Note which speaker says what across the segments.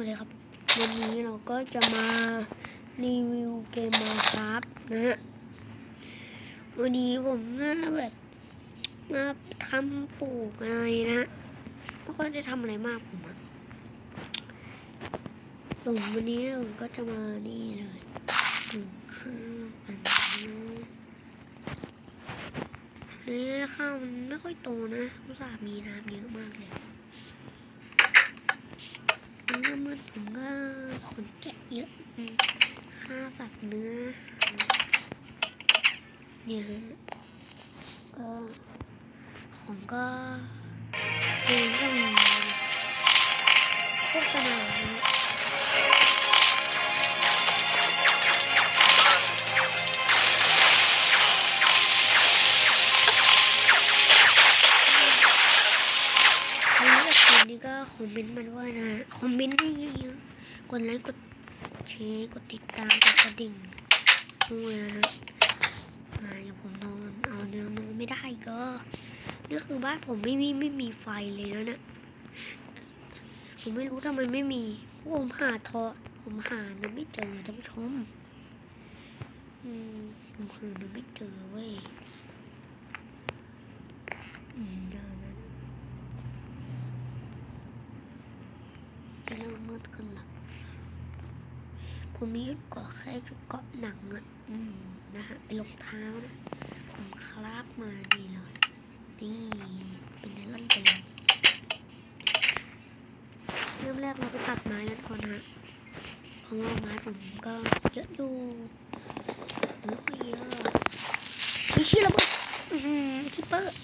Speaker 1: วัสดีครับวันนี้เราก็จะมารีวิวเกมมาครับนะฮะวันนี้ผมน่าแบบมาทำปลูกอะไรนะไม่ค่อยได้ทำอะไรมากผมอะผมวันนี้ผมก็จะมานี่เลยปลูกข้าวกันนะนี่ข้าวมันไม่ค่อยโตนะอุตส่าห์มีน้ำเยอะมากเลย มันก็มืดผมก็ขนแกะเยอะฆ่าสัตว์เนื้อเนี่ยฮะก็ของก็เกมก็มีโฆษณานะ นี้ก็คอมเมนต์มาด้วยนะคอมเมนต์ให้เยอะๆกดไลค์กดแชร์กดติดตามกดกระดิ่งด้วยนะฮะมาอย่าผมนอนเอาเนื้อนอนไม่ได้ก็นี่คือบ้านผมไม่มีไม่มีไฟเลยแล้วเนี่ยผมไม่รู้ทำไมไม่มีผมหาทอผมหาเนี่ยไม่เจอท่านผู้ชม อืมผมหานี่ยไม่เจอเว้ย อืมเดี๋ยวนะเริ่มมืด ขึ้นละผมมีชุดเกาะแค่ชุดเกาะหนังอะอืมนะฮะเป็นรองเท้านะผมคราบมาดีเลยนี่เป็นไนลอนไปเลยเริ่มแรกเราไปตัดไม้กันก่อนนะฮะเพราะว่าไม้ผมก็เยอะอยู่ไม่ค่อยเยอะมีชื่ระเบิดคิปเปอร์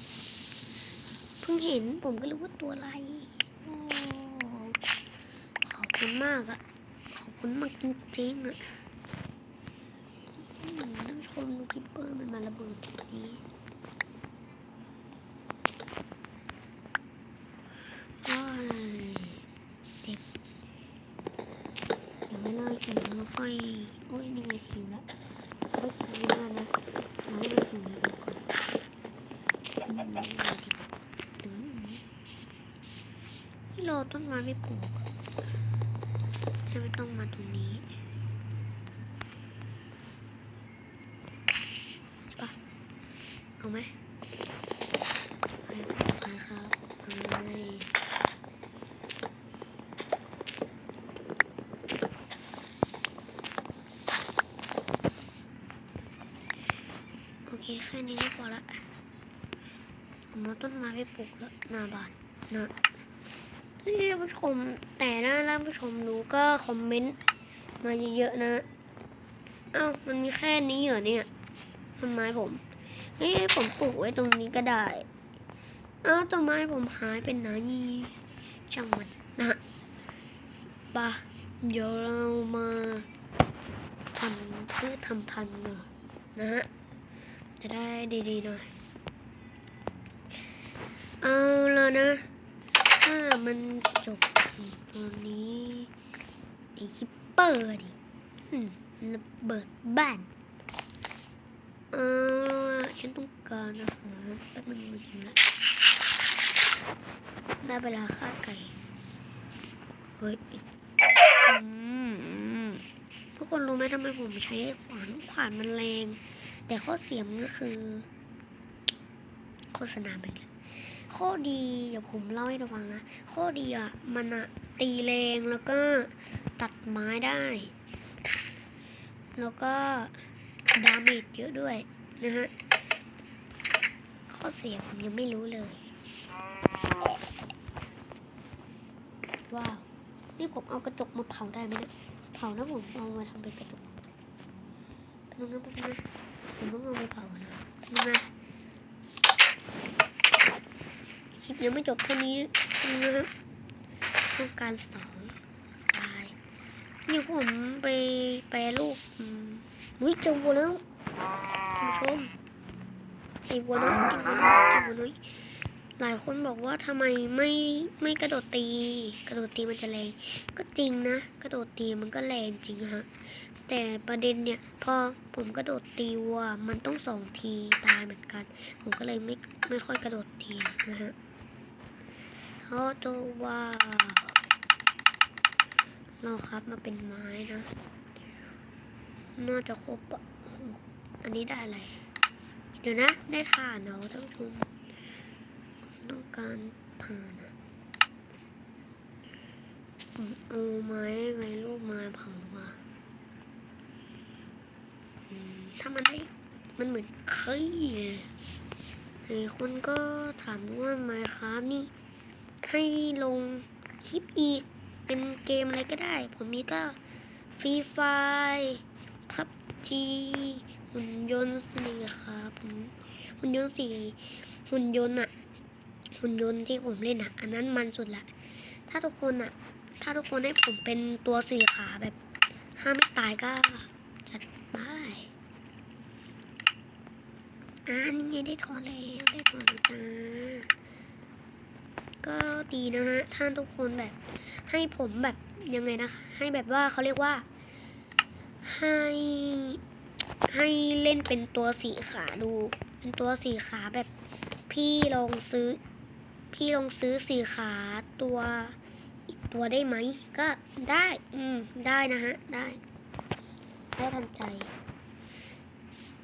Speaker 1: เพิ่งเห็นผมก็รู้ว่าตัวอะไร คุณมากอะขอบคุณมากจริงๆอะอืมท่านชมดูกคิปเปอร์มันมาระเบิดทีนี้โอ้ยเจ็บเดี๋ยวไม่น่าหิวแล้วค่อยโอ้ยนี่ไงหิวล้วไม่กินแล้วนะไม่ได้หิวแล้วก่อนนี่ราต้นไม้ไม่ปลูก จะไม่ต้องมาตรงนี้ใช่ปะเอาไหมไปไปครับไปโอเคแค่นี้ก็พอละผมเอาต้นไม้ไปปลูกแล้วหน้าบ้านนะ ที่ผู้ชมแต่ถ้าท่านผู้ชมรู้ก็คอมเมนต์มาเยอะๆนะเอ้ามันมีแค่นี้เหรอเนี่ยต้นไม้ผมเฮ้ยผมปลูกไว้ตรงนี้ก็ได้เอ้าต้นไม้ผมหายเป็นไหนช่างมันนะปะเดี๋ยวเรามาทำพืชทำพันธุ์หน่อยนะฮะจะได้ดีๆหน่อย เอาแล้วนะ ถ้ามันจบอีกตอนนี้ไอคิปเปอร์ดิระเบิดบ้านเอาล่ะฉันต้องการอาหารแป๊บนึงมาถึงละได้เวลาฆ่าไก่ เฮ้ยอืมอืมทุกคนรู้ไหมทำไมผมใช้ขวานขวานมันแรง แต่ข้อเสียมก็คือ โฆษณาไปเลย ข้อดีเดี๋ยวผมเล่าให้ฟังนะ ข้อดีอะมันอะตีแรงแล้วก็ตัดไม้ได้ แล้วก็ดาเมจเยอะด้วยนะฮะ ข้อเสียผมยังไม่รู้เลย ว้าว นี่ผมเอากระจกมาเผาได้ไหมเนี่ยเผานะผมเอามาทำเป็นกระจกตรงนั้นแป๊บนึงนะผมต้องเอาไปเผานะนี่นะ คลิปยังไม่จบเท่านี้นะครับต้องการสองตายนี่ผมไปแปรรูปอืมวิเจอวัวแล้วท่านผู้ชมไอ้วัวน้อยไอ้วัวน้อยไอ้วัวน้อยหลายคนบอกว่าทำไมไม่ไม่กระโดดตี กระโดดตีมันจะแรง ก็จริงนะ กระโดดตีมันก็แรงจริงฮะ แต่ประเด็นเนี่ยพอผมกระโดดตีวัวมันต้องสองทีตายเหมือนกัน ผมก็เลยไม่ไม่ค่อยกระโดดตีนะฮะ เขาตัวว่าเราครับมาเป็นไม้นะ น่าจะครบอันนี้ได้อะไร เดี๋ยวนะ ได้ถ่านเหรอท่านผู้ชมต้องการถ่านอะเอาไม้ไว้รูปไม้เผามาอืมถ้ามันได้มันเหมือนขี้เลยหลยคนก็ถามว่าไม้ครับนี่ ให้ลงคลิปอีกเป็นเกมอะไรก็ได้ ผมนี้ก็ฟรีไฟพับจีหุ่นยนต์สี่ครับหุ่นยนต์สี่หุ่นยนต์อะหุ่นยนต์ที่ผมเล่นอะอันนั้นมันสุดละ ถ้าทุกคนอะถ้าทุกคนให้ผมเป็นตัวสี่ขาแบบห้าไม่ตายก็จัดไปอ่านี่ไงได้ถอนแล้วได้ถอนจ้า ก็ดีนะฮะถ้านทุกคนแบบ ให้ผมแบบยังไงนะคะให้แบบว่าเขาเรียกว่า ให้ให้เล่นเป็นตัวสีขาดู เป็นตัวสีขาแบบพี่ลองซื้อ พี่ลองซื้อสีขาตัวอีกตัวได้ไหม ก็ได้ อืม ได้นะฮะ ได้ ได้ทันใจ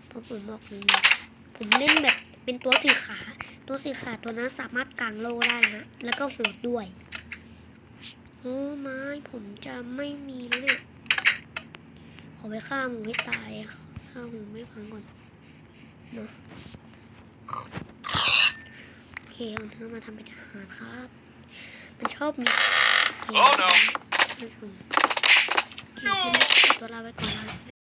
Speaker 1: เพราะผมบอกเลยผมเล่นแบบเป็นตัวสีขา ตัวสีขาตัวนั้นสามารถกางโลได้นะ แล้วก็โหดด้วย โอ้ไม้ผมจะไม่มีแล้วเนี่ย ขอไปฆ่าหมูให้ตายอะฆ่าหมูไม่พังก่อนเนาะโอเคเอาเนื้อมาทำเป็นอาหารครับ มันชอบมี
Speaker 2: Oh no
Speaker 1: ท่านผู้ชมโอเคตัวลาไปก่อนนะ